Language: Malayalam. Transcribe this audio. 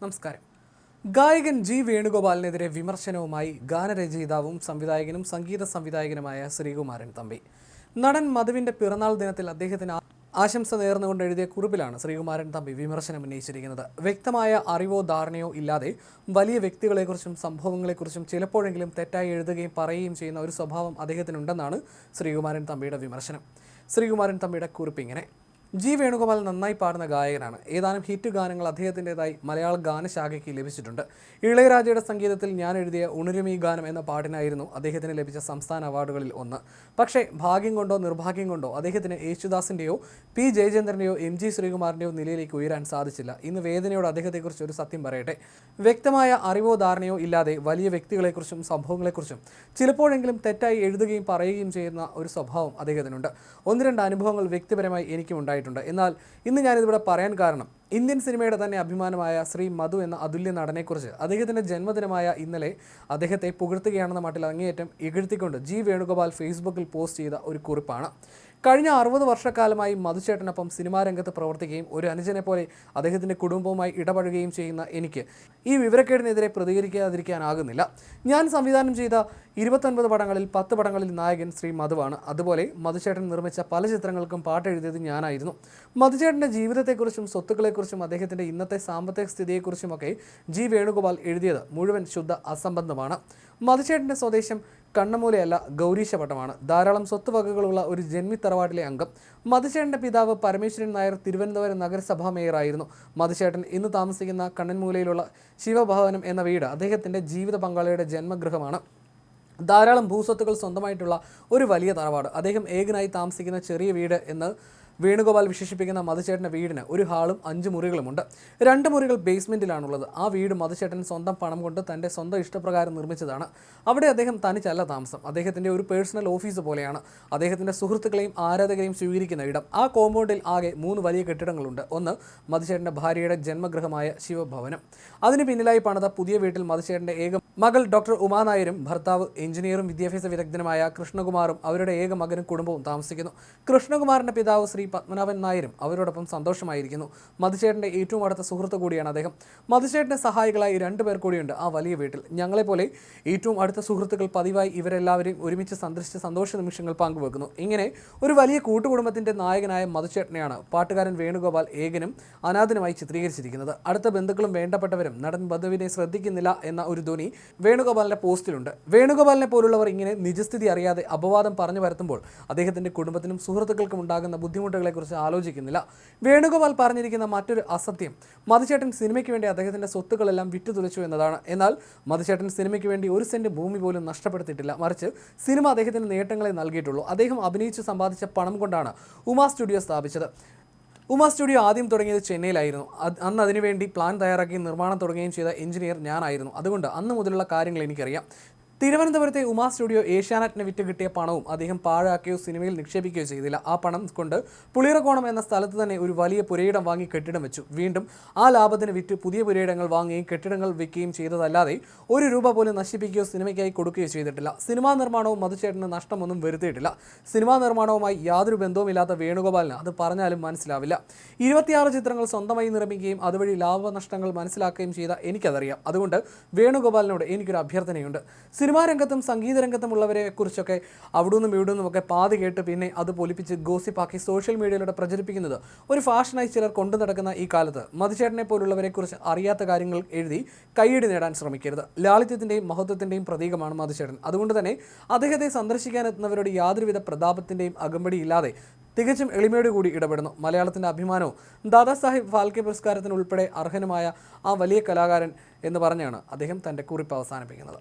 നമസ്കാരം. ഗായകൻ ജി വേണുഗോപാലിനെതിരെ വിമർശനവുമായി ഗാനരചയിതാവും സംവിധായകനും സംഗീത സംവിധായകനുമായ ശ്രീകുമാരൻ തമ്പി. നടൻ മധുവിന്റെ പിറന്നാൾ ദിനത്തിൽ അദ്ദേഹത്തിന് ആശംസ നേർന്നുകൊണ്ട് എഴുതിയ കുറിപ്പിലാണ് ശ്രീകുമാരൻ തമ്പി വിമർശനം ഉന്നയിച്ചിരിക്കുന്നത്. വ്യക്തമായ അറിവോ ധാരണയോ ഇല്ലാതെ വലിയ വ്യക്തികളെക്കുറിച്ചും സംഭവങ്ങളെക്കുറിച്ചും ചിലപ്പോഴെങ്കിലും തെറ്റായി എഴുതുകയും പറയുകയും ചെയ്യുന്ന ഒരു സ്വഭാവം അദ്ദേഹത്തിനുണ്ടെന്നാണ് ശ്രീകുമാരൻ തമ്പിയുടെ വിമർശനം. ശ്രീകുമാരൻ തമ്പിയുടെ കുറിപ്പ് ഇങ്ങനെ ജി വേണുഗോപാൽ നന്നായി പാടുന്ന ഗായകനാണ്. ഏതാനും ഹിറ്റ് ഗാനങ്ങൾ അദ്ദേഹത്തിന്റെതായി മലയാള ഗാനശാഖയ്ക്ക് ലഭിച്ചിട്ടുണ്ട്. ഇളയരാജയുടെ സംഗീതത്തിൽ ഞാൻ എഴുതിയ ഉണരുമീ ഗാനം എന്ന പാട്ടിനായിരുന്നു അദ്ദേഹത്തിന് ലഭിച്ച സംസ്ഥാന അവാർഡുകളിൽ ഒന്ന്. പക്ഷേ ഭാഗ്യം കൊണ്ടോ നിർഭാഗ്യം കൊണ്ടോ അദ്ദേഹത്തിന് യേശുദാസിന്റെയോ പി ജയചന്ദ്രന്റെയോ എം ജി ശ്രീകുമാറിന്റെയോ നിലയിലേക്ക് ഉയരാൻ സാധിച്ചില്ല. ഇന്ന് വേദനയോട് അദ്ദേഹത്തെക്കുറിച്ച് ഒരു സത്യം പറയട്ടെ. വ്യക്തമായ അറിവോ ധാരണയോ ഇല്ലാതെ വലിയ വ്യക്തികളെക്കുറിച്ചും സംഭവങ്ങളെക്കുറിച്ചും ചിലപ്പോഴെങ്കിലും തെറ്റായി എഴുതുകയും പറയുകയും ചെയ്യുന്ന ഒരു സ്വഭാവം അദ്ദേഹത്തിനുണ്ട്. ഒന്ന് രണ്ട് അനുഭവങ്ങൾ വ്യക്തിപരമായി എനിക്കും ഉണ്ടായിട്ടുണ്ട്. എന്നാൽ ഇന്ന് ഞാനിതിവിടെ പറയാൻ കാരണം ഇന്ത്യൻ സിനിമയുടെ തന്നെ അഭിമാനമായ ശ്രീ മധു എന്ന അതുല്യ നടനെക്കുറിച്ച് അദ്ദേഹത്തിന്റെ ജന്മദിനമായ ഇന്നലെ അദ്ദേഹത്തെ പുകഴ്ത്തുകയാണെന്ന മട്ടിൽ അങ്ങേയറ്റം ഇകഴ്ത്തിക്കൊണ്ട് ജി വേണുഗോപാൽ ഫേസ്ബുക്കിൽ പോസ്റ്റ് ചെയ്ത ഒരു കുറിപ്പാണ്. കഴിഞ്ഞ അറുപത് വർഷക്കാലമായി മധുചേട്ടനൊപ്പം സിനിമാ രംഗത്ത് പ്രവർത്തിക്കുകയും ഒരു അനുജനെ പോലെ അദ്ദേഹത്തിന്റെ കുടുംബവുമായി ഇടപഴകുകയും ചെയ്യുന്ന എനിക്ക് ഈ വിവരക്കേടിനെതിരെ പ്രതികരിക്കാതിരിക്കാനാകുന്നില്ല. ഞാൻ സംവിധാനം ചെയ്ത ഇരുപത്തൊൻപത് പടങ്ങളിൽ പത്ത് പടങ്ങളിൽ നായകൻ ശ്രീ മധുവാണ്. അതുപോലെ മധുചേട്ടൻ നിർമ്മിച്ച പല ചിത്രങ്ങൾക്കും പാട്ടെഴുതിയത് ഞാനായിരുന്നു. മധുചേട്ടന്റെ ജീവിതത്തെക്കുറിച്ചും സ്വത്തുക്കളെക്കുറിച്ചും അദ്ദേഹത്തിന്റെ ഇന്നത്തെ സാമ്പത്തിക സ്ഥിതിയെക്കുറിച്ചുമൊക്കെ ജി വേണുഗോപാൽ എഴുതിയത് മുഴുവൻ ശുദ്ധ അസംബന്ധമാണ്. മധുചേട്ടന്റെ സ്വദേശം കണ്ണമൂലയല്ല ഗൗരീശപട്ടമാണ് ധാരാളം സ്വത്തുവകകളുള്ള ഒരു ജന്മി തറവാട്ടിലെ അംഗം. മധുചേട്ടന്റെ പിതാവ് പരമേശ്വരൻ നായർ തിരുവനന്തപുരം നഗരസഭാ മേയറായിരുന്നു. മധുചേട്ടൻ ഇന്ന് താമസിക്കുന്ന കണ്ണൻമൂലയിലുള്ള ശിവഭവനം എന്ന വീട് അദ്ദേഹത്തിന്റെ ജീവിത പങ്കാളിയുടെ ജന്മഗൃഹമാണ്. ധാരാളം ഭൂസ്വത്തുകൾ സ്വന്തമായിട്ടുള്ള ഒരു വലിയ തറവാട്. അദ്ദേഹം ഏകനായി താമസിക്കുന്ന ചെറിയ വീട് എന്ന് വേണുഗോപാൽ വിശേഷിപ്പിക്കുന്ന മധുചേട്ടന്റെ വീടിന് ഒരു ഹാളും അഞ്ച് മുറികളുമുണ്ട്. രണ്ട് മുറികൾ ബേസ്മെന്റിലാണുള്ളത് ആ വീട് മധുചേട്ടൻ സ്വന്തം പണം കൊണ്ട് തന്റെ സ്വന്തം ഇഷ്ടപ്രകാരം നിർമ്മിച്ചതാണ്. അവിടെ അദ്ദേഹം തനിച്ചല്ല താമസം. അദ്ദേഹത്തിന്റെ ഒരു പേഴ്സണൽ ഓഫീസ് പോലെയാണ്. അദ്ദേഹത്തിന്റെ സുഹൃത്തുക്കളെയും ആരാധകരെയും സ്വീകരിക്കുന്ന ഇടം. ആ കോമ്പൗണ്ടിൽ ആകെ മൂന്ന് വലിയ കെട്ടിടങ്ങളുണ്ട്. ഒന്ന് മധുചേട്ടന്റെ ഭാര്യയുടെ ജന്മഗൃഹമായ ശിവഭവനം. അതിന് പിന്നിലായി പണിത പുതിയ വീട്ടിൽ മധുചേട്ടന്റെ ഏക മകൾ ഡോക്ടർ ഉമാനായരും ഭർത്താവ് എഞ്ചിനീയറും വിദ്യാഭ്യാസ വിദഗ്ധനുമായ കൃഷ്ണകുമാറും അവരുടെ ഏക മകനും കുടുംബവും താമസിക്കുന്നു. കൃഷ്ണകുമാറിന്റെ പിതാവ് ശ്രീ പത്മനാഭൻ നായരും അവരോടൊപ്പം സന്തോഷമായിരിക്കുന്നു. മധുചേട്ടന്റെ ഏറ്റവും അടുത്ത സുഹൃത്ത് കൂടിയാണ് അദ്ദേഹം. മധുചേട്ടന്റെ സഹായികളായി രണ്ടുപേർ കൂടിയുണ്ട് ആ വലിയ വീട്ടിൽ. ഞങ്ങളെപ്പോലെ ഏറ്റവും അടുത്ത സുഹൃത്തുക്കൾ പതിവായി ഇവരെല്ലാവരെയും ഒരുമിച്ച് സന്ദർശിച്ച സന്തോഷ നിമിഷങ്ങൾ പങ്കുവെക്കുന്നു. ഇങ്ങനെ ഒരു വലിയ കൂട്ടുകുടുംബത്തിന്റെ നായകനായ മധുചേട്ടനെയാണ് പാട്ടുകാരൻ വേണുഗോപാൽ ഏകനും അനാഥനുമായി ചിത്രീകരിച്ചിരിക്കുന്നത്. അടുത്ത ബന്ധുക്കളും വേണ്ടപ്പെട്ടവരും നടൻ ബന്ധുവിനെ ശ്രദ്ധിക്കുന്നില്ല എന്ന ഒരു ധ്വനി വേണുഗോപാലിന്റെ പോസ്റ്റിലുണ്ട്. വേണുഗോപാലിനെ പോലുള്ളവർ ഇങ്ങനെ നിജസ്ഥിതി അറിയാതെ അപവാദം പറഞ്ഞു വരുത്തുമ്പോൾ അദ്ദേഹത്തിന്റെ കുടുംബത്തിനും സുഹൃത്തുക്കൾക്കും ഉണ്ടാകുന്ന ബുദ്ധിമുട്ടുകളെക്കുറിച്ച് ആലോചിക്കുന്നില്ല. വേണുഗോപാൽ പറഞ്ഞിരിക്കുന്ന മറ്റൊരു അസത്യം മധുചേട്ടൻ സിനിമയ്ക്ക് വേണ്ടി അദ്ദേഹത്തിന്റെ സ്വത്തുക്കളെല്ലാം വിറ്റുതുലച്ചു എന്നതാണ്. എന്നാൽ മധുചേട്ടൻ സിനിമയ്ക്ക് വേണ്ടി ഒരു സെന്റ് ഭൂമി പോലും നഷ്ടപ്പെടുത്തിയിട്ടില്ല. മറിച്ച് സിനിമ അദ്ദേഹത്തിന് നേട്ടങ്ങളെ നൽകിയിട്ടുള്ളൂ. അദ്ദേഹം അഭിനയിച്ച് സമ്പാദിച്ച പണം കൊണ്ടാണ് ഉമ സ്റ്റുഡിയോ സ്ഥാപിച്ചത്. ഉമ സ്റ്റുഡിയോ ആദ്യം തുടങ്ങിയത് ചെന്നൈയിലായിരുന്നു. അന്ന് അതിനുവേണ്ടി പ്ലാൻ തയ്യാറാക്കി നിർമ്മാണം തുടങ്ങുകയും ചെയ്ത എഞ്ചിനീയർ ഞാനായിരുന്നു. അതുകൊണ്ട് അന്ന് മുതലുള്ള കാര്യങ്ങൾ എനിക്കറിയാം. തിരുവനന്തപുരത്തെ ഉമാ സ്റ്റുഡിയോ ഏഷ്യാനെറ്റിന് വിറ്റ് കിട്ടിയ പണവും അദ്ദേഹം പാഴാക്കുകയോ സിനിമയിൽ നിക്ഷേപിക്കുകയോ ചെയ്തില്ല. ആ പണം കൊണ്ട് പുളിയറക്കോണം എന്ന സ്ഥലത്ത് തന്നെ ഒരു വലിയ പുരയിടം വാങ്ങി കെട്ടിടം വെച്ചു. വീണ്ടും ആ ലാഭത്തിന് വിറ്റ് പുതിയ പുരയിടങ്ങൾ വാങ്ങുകയും കെട്ടിടങ്ങൾ വിൽക്കുകയും ചെയ്തതല്ലാതെ ഒരു രൂപ പോലും നശിപ്പിക്കുകയോ സിനിമയ്ക്കായി കൊടുക്കുകയോ ചെയ്തിട്ടില്ല. സിനിമാ നിർമ്മാണവും മധുചേട്ടന് നഷ്ടമൊന്നും വരുത്തിയിട്ടില്ല. സിനിമാ നിർമ്മാണവുമായി യാതൊരു ബന്ധവുമില്ലാത്ത വേണുഗോപാലിന് അത് പറഞ്ഞാലും മനസ്സിലാവില്ല. ഇരുപത്തിയാറ് ചിത്രങ്ങൾ സ്വന്തമായി നിർമ്മിക്കുകയും അതുവഴി ലാഭനഷ്ടങ്ങൾ മനസ്സിലാക്കുകയും ചെയ്ത എനിക്കതറിയാം. അതുകൊണ്ട് വേണുഗോപാലിനോട് എനിക്കൊരു അഭ്യർത്ഥനയുണ്ട്. സിനിമാ രംഗത്തും സംഗീത രംഗത്തും ഉള്ളവരെ കുറിച്ചൊക്കെ അവിടെ നിന്നും ഇവിടെ നിന്നും ഒക്കെ പാതി കേട്ട് പിന്നെ അത് പൊലിപ്പിച്ച് ഗോസിപ്പാക്കി സോഷ്യൽ മീഡിയയിലൂടെ പ്രചരിപ്പിക്കുന്നത് ഒരു ഫാഷനായി ചിലർ കൊണ്ടു നടക്കുന്ന ഈ കാലത്ത്. മധുചേട്ടനെ പോലുള്ളവരെ കുറിച്ച് അറിയാത്ത കാര്യങ്ങൾ എഴുതി കൈയടി നേടാൻ ശ്രമിക്കരുത്. ലാളിത്യത്തിന്റെയും മഹത്വത്തിന്റെയും പ്രതീകമാണ് മധുചേട്ടൻ. അതുകൊണ്ട് തന്നെ അദ്ദേഹത്തെ സന്ദർശിക്കാനെത്തുന്നവരുടെ യാതൊരുവിധ പ്രതാപത്തിന്റെയും അകമ്പടി ഇല്ലാതെ തികച്ചും എളിമയോട് കൂടി ഇടപെടുന്നു. മലയാളത്തിന്റെ അഭിമാനവും ദാദാസാഹിബ് ഫാൽക്കെ പുരസ്കാരത്തിന് ഉൾപ്പെടെ അർഹനുമായ ആ വലിയ കലാകാരൻ എന്ന് പറഞ്ഞാണ് അദ്ദേഹം തന്റെ കുറിപ്പ് അവസാനിപ്പിക്കുന്നത്.